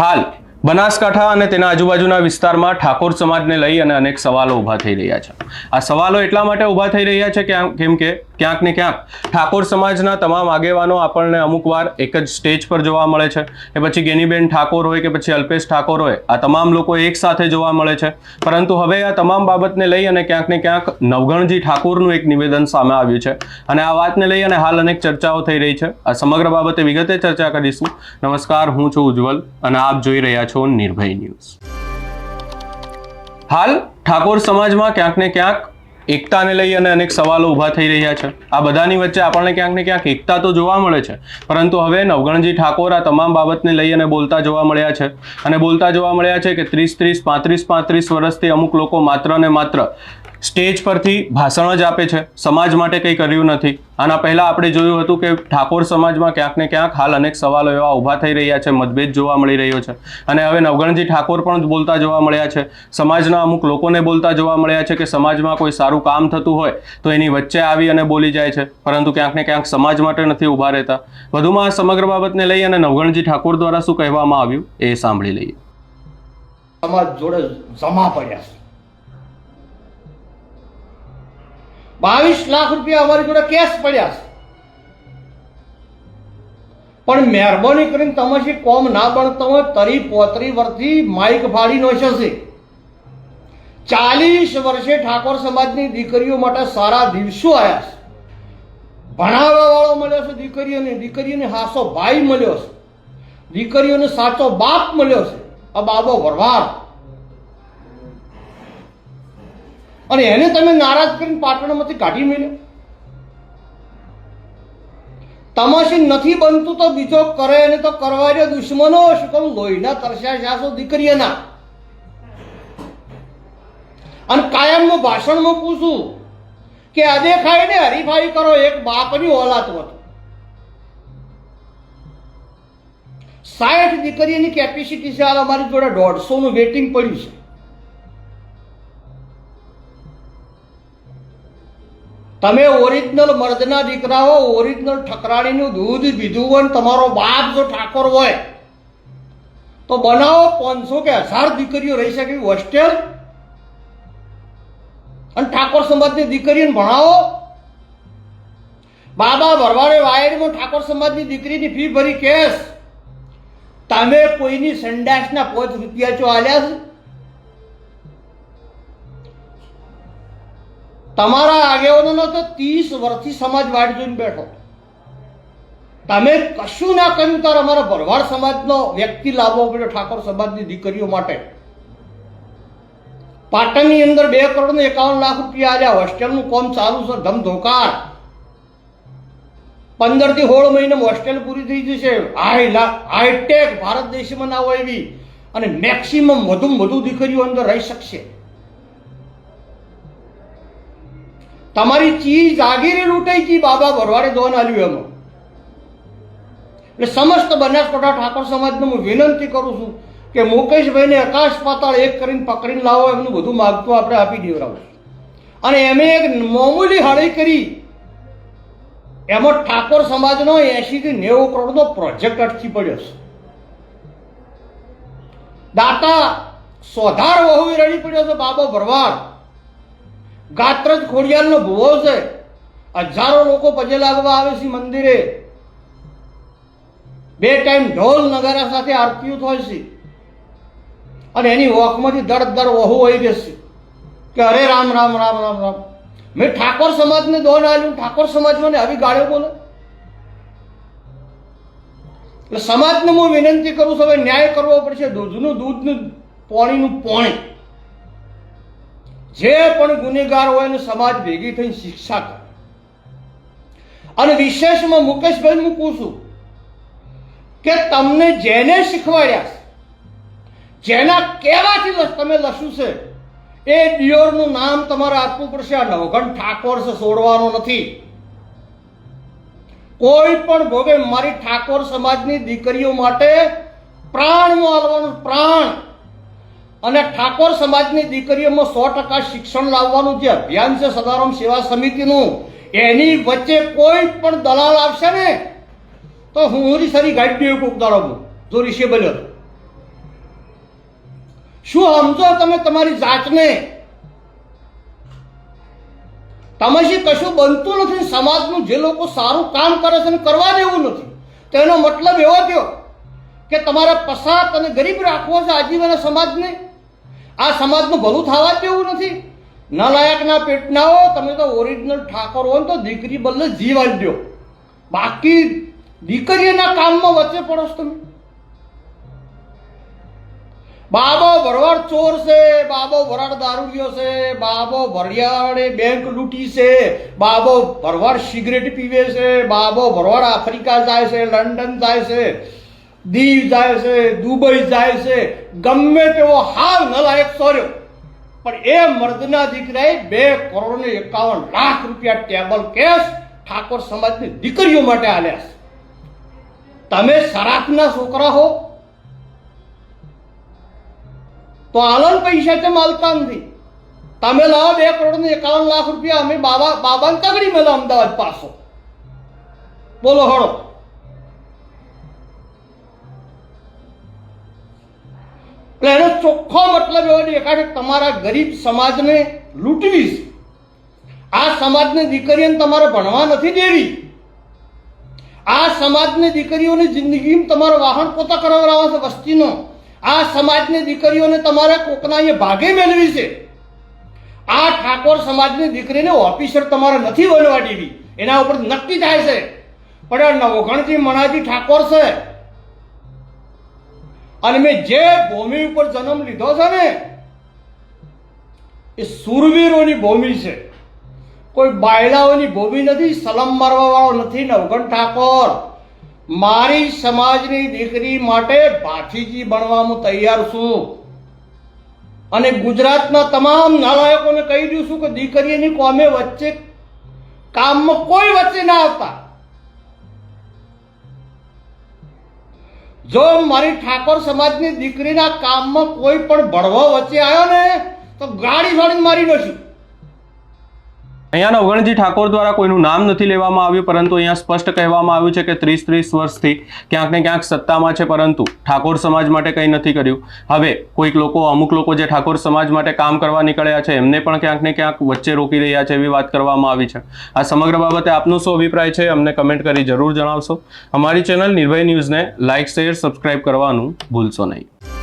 હાલ બનાસકાંઠા અને તેના આજુબાજુના વિસ્તારમાં ઠાકોર સમાજને લઈ અને અનેક સવાલો ઊભા થઈ રહ્યા છે. આ સવાલો એટલા માટે ઊભા થઈ રહ્યા છે કે કેમ કે ક્યાંક ને ક્યાંક ઠાકોર સમાજના તમામ આગેવાનો આપણને અમુક વાર એક જ સ્ટેજ પર જોવા મળે છે. કે પછી ગેનીબેન ઠાકોર હોય કે પછી અલ્પેશ ઠાકોર હોય, આ તમામ લોકો એક સાથે જોવા મળે છે. પરંતુ હવે આ તમામ બાબતને લઈ અને ક્યાંક ને ક્યાંક નવગણજી ઠાકોરનું એક નિવેદન સામે આવ્યું છે. અને આ વાતને લઈ અને હાલ અનેક ચર્ચાઓ થઈ રહી છે. આ સમગ્ર બાબતે વિગતે ચર્ચા કરીશું. નમસ્કાર, હું છું ઉજ્જવલ અને આપ જોઈ રહ્યા છો નિર્ભય ન્યૂઝ. હાલ ઠાકોર સમાજમાં ક્યાંક ને ક્યાંક એકતાને લઈ અને અનેક સવાલો ઊભા થઈ રહ્યા છે. આ બધાની વચ્ચે આપણને ક્યાંક ને ક્યાંક એકતા તો જોવા મળે છે. પરંતુ હવે નવગણજી ઠાકોર આ તમામ બાબતને લઈ અને બોલતા જોવા મળ્યા છે. અને બોલતા જોવા મળ્યા છે કે ત્રીસ ત્રીસ પાંત્રીસ પાંત્રીસ વર્ષથી અમુક લોકો માત્ર ને માત્ર સ્ટેજ પરથી ભાષણ જ આપે છે. સમાજ માટે કંઈ કર્યું નથી. આના પહેલાં આપણે જોયું હતું કે ઠાકોર સમાજમાં ક્યાંક ને ક્યાંક હાલ અનેક સવાલો એવા ઊભા થઈ રહ્યા છે, મતભેદ જોવા મળી રહ્યો છે. અને હવે નવગણજી ઠાકોર પણ બોલતા જોવા મળ્યા છે. સમાજના અમુક લોકોને બોલતા જોવા મળ્યા છે કે સમાજમાં કોઈ સારું કામ થતું હોય તો એની વચ્ચે આવી અને બોલી જાય છે. પરંતુ ક્યાંક ને ક્યાંક સમાજ માટે નથી ઊભા રહેતા. વધુમાં આ સમગ્ર બાબતને લઈ અને નવગણજી ઠાકોર દ્વારા શું કહેવામાં આવ્યું એ સાંભળી લઈએ. સમાજ જોડે જમા પડ્યા બાવીસ લાખ રૂપિયા અમારી જોડે કેશ પડ્યા છે. પણ મહેરબાની કરીને તમારી કોમ ના બનતો હોય તરી પોતરી વર્ષથી માઇક ફાડી નો છે. ચાલીસ વર્ષે ઠાકોર સમાજની દીકરીઓ માટે સારા દિવસો આવ્યા છે. ભણાવવા વાળો મળ્યો છે દીકરીઓને દીકરીઓને હાસો ભાઈ મળ્યો છે. દીકરીઓને સાચો બાપ મળ્યો છે. આ બાબો ભરવાડ અને એને તમે નારાજ કરીને પાટણમાંથી કાઢી મેળ્યો તમાશી નથી બનતું તો બીજો કરે એને તો કરવા રહ્યો. દુશ્મનો શું કહું લોહીના તરસ્યા શાસો દીકરીઓના અને કાયમનું ભાષણમાં પૂછું કે અદેખાઈને હરીફાઈ કરો, એક બાપની ઓલાદ હતું સાઠ દીકરીની કેપેસિટી છે હાલ અમારી જોડે દોઢસોનું વેટિંગ પડ્યું છે. તમે ઓરિજિનલ મર્દના દીકરાઓ, ઓરિજિનલ ઠકરાણીનું દૂધ પીધું હોય ને તમારો બાપ જો ઠાકોર હોય, તો બનાવો પાંચસો કે હજાર દીકરીઓ રહી શકે હોસ્ટેલ. અને ઠાકોર સમાજની દીકરીને ભણાવો. બાબા ભરવાડે વાયડમાં ઠાકોર સમાજની દીકરીની ફી ભરી કેસ. તમે કોઈની સંડાસના પાંચ રૂપિયા ચો આલ્યા છે? તમારા આગેવાનોનો તો ત્રીસ વર્ષથી સમાજ વાટ જોઈને બેઠો. તમે કશું ના કર્યું ત્યારે અમારા ભરવાડ સમાજનો વ્યક્તિ લાવવો પડ્યો ઠાકોર સમાજની દીકરીઓ માટે. પાટણની અંદર બે કરોડ ને એકાવન લાખ રૂપિયા આલ્યા. હોસ્ટેલનું કોમ ચાલુ છે ધમધોકાર પંદરથી સોળ મહિને હોસ્ટેલ પૂરી થઈ જશે. હાઈ હાઈટેક ભારત દેશમાં ના હોય એવી. અને મેક્સિમમ વધુ વધુ દીકરીઓ અંદર રહી શકશે. તમારી ચીજ જાગીરી લૂંટાઈ ગઈ, બાબા ભરવાડે દોન આલ્યું એમાં. એટલે સમસ્ત બનાસકાંઠા ઠાકોર સમાજને હું વિનંતી કરું છું કે મુકેશભાઈને આકાશ પાતાળ એક કરીને પકડીને લાવો, એમનું બધું માગતું આપણે આપી દેવડાવું અને એમે એક મામૂલી હળી કરી. એમાં ઠાકોર સમાજનો એસી થી નેવું કરોડનો પ્રોજેક્ટ અટકી પડ્યો છે. દાતા સોધાર વહુ રડી પડ્યો છે, બાબો ભરવાડ ગાત્રજ ખોડિયાલનો ભૂવો છે. હજારો લોકો પજે લાગવા આવે છે મંદિરે. બે ટાઈમ ઢોલ નગારા સાથે આરતીઓ થાય છે. અને એની વોકમાંથી દર દર વહુ વહી જશે કે અરે રામ રામ રામ રામ રામ. મેં ઠાકોર સમાજને દોન આવ્યું ઠાકોર સમાજમાં આવી ગાળ્યો બોલે. એટલે સમાજને હું વિનંતી કરું છું, હવે ન્યાય કરવો પડશે. દૂધનું દૂધનું, પાણીનું પાણી. જે પણ ગુનેગાર હોય એનું સમાજ ભેગી થઈને શિક્ષા કરે. અને વિશેષમાં મુકેશભાઈ કહું છું કે તમને જેને શીખવાડ્યા જેના કહેવાથી તમે લશું છે, એ ડિયોરનું નામ તમારે આપવું પડશે. આ નવઘન ઠાકોર છે છોડવાનો નથી. કોઈ પણ ભોગે મારી ઠાકોર સમાજની દીકરીઓ માટે પ્રાણ માલવાનું પ્રાણ. અને ઠાકોર સમાજની દીકરીઓમાં સો ટકા શિક્ષણ લાવવાનું જે અભિયાન છે સદારામ સેવા સમિતિનું, એની વચ્ચે કોઈ પણ દલાલ આવશે ને, તો હું સરી ગાડી દાડો જો રિશેબલ હતો. શું સમજો તમે તમારી જાતને? તમાશી કશું બનતું નથી, સમાજનું જે લોકો સારું કામ કરે છે કરવા દેવું નથી તેનો મતલબ એવો થયો કે તમારે પસાત અને ગરીબ રાખવો છે આજીવન સમાજને? આ સમાજનું ભલું થવા જ દેવું નથી. નલાયકના પેટના હો તમે તો ઓરિજિનલ ઠાકોર હો તો દીકરી બદલે જીવ દો બાકી દીકરીના કામમાં વચ્ચે પડો છો તમે. બાબો ભરવાડ ચોર છે, બાબો ભરાડ દારૂડિયો છે, બાબો ભરિયાળે બેંક લૂંટી છે, બાબો ભરવાડ સિગરેટ પીવે છે, બાબો ભરવાડ આફ્રિકા જાય છે, લંડન જાય છે દીવ જાય છે, દુબઈ જાય છે, ગમે તેવો હાલ નલાયક સોર્યો. પણ એ મર્દના દીકરાએ બે કરોડ ને એકાવન લાખ રૂપિયા ટેબલ કેશ ઠાકોર સમાજની દીકરીઓ માટે આલ્યા છે. તમે સરાફના છોકરા હો? તો આલન પૈસા છે માલતા નથી? તમે લાવો બે કરોડ ને એકાવન લાખ રૂપિયા, અમે બાબા બાબાને તગડી મેલા અમદાવાદ પાસો બોલો હળો. એટલે એનો ચોખ્ખો મતલબ એવો દેખાય કે તમારા ગરીબ સમાજને લૂંટવીશ આ સમાજને દીકરીઓને તમારે ભણવા નથી દેવી. આ સમાજની દીકરીઓની જિંદગીમાં તમારો વાહન પોતા કરાવડાવવા છે વસ્તીનો. આ સમાજની દીકરીઓને તમારે કોકના અહીંયા ભાગે મેળવી છે. આ ઠાકોર સમાજની દીકરીને ઓફિસર તમારે નથી બનવા દેવી. એના ઉપર નક્કી થાય છે. પણ નવઘણથી મણાજી ઠાકોર છે અને મેં જે ભૂમિ ઉપર જન્મ લીધો છે ને, એ સુરવીરોની ભૂમિ છે. કોઈ બાયલાઓની ભૂમિ નથી, સલમ મારવા વાળો નથી, નવગણ ઠાકોર. મારી સમાજની દીકરી માટે ભાથીજી હું તૈયાર છું. અને ગુજરાતના તમામ નાલાયકોને કહી દઉં છું કે દીકરીની કોમે વચ્ચે કામમાં કોઈ વચ્ચે ના આવતા. જો મારી ઠાકોર સમાજની દીકરીના કામમાં કોઈ પણ ભડવો વચ્ચે આવ્યો ને, તો ગાડી છોડીને મારી નાખ્યું અહીંયા નવગણજી ઠાકોર દ્વારા કોઈનું નામ નથી લેવામાં આવ્યું, પરંતુ અહીંયા સ્પષ્ટ કહેવામાં આવ્યું છે કે ત્રીસ ત્રીસ વર્ષથી ક્યાંક ને ક્યાંક સત્તામાં છે, પરંતુ ઠાકોર સમાજ માટે કંઈ નથી કર્યું. હવે કોઈક લોકો, અમુક લોકો જે ઠાકોર સમાજ માટે કામ કરવા નીકળ્યા છે, એમને પણ ક્યાંક ને ક્યાંક વચ્ચે રોકી રહ્યા છે એવી વાત કરવામાં આવી છે. આ સમગ્ર બાબતે આપનો શું અભિપ્રાય છે, અમને કમેન્ટ કરી જરૂર જણાવશો. અમારી ચેનલ નિર્ભય ન્યૂઝને લાઇક, શેર, સબસ્ક્રાઇબ કરવાનું ભૂલશો નહીં.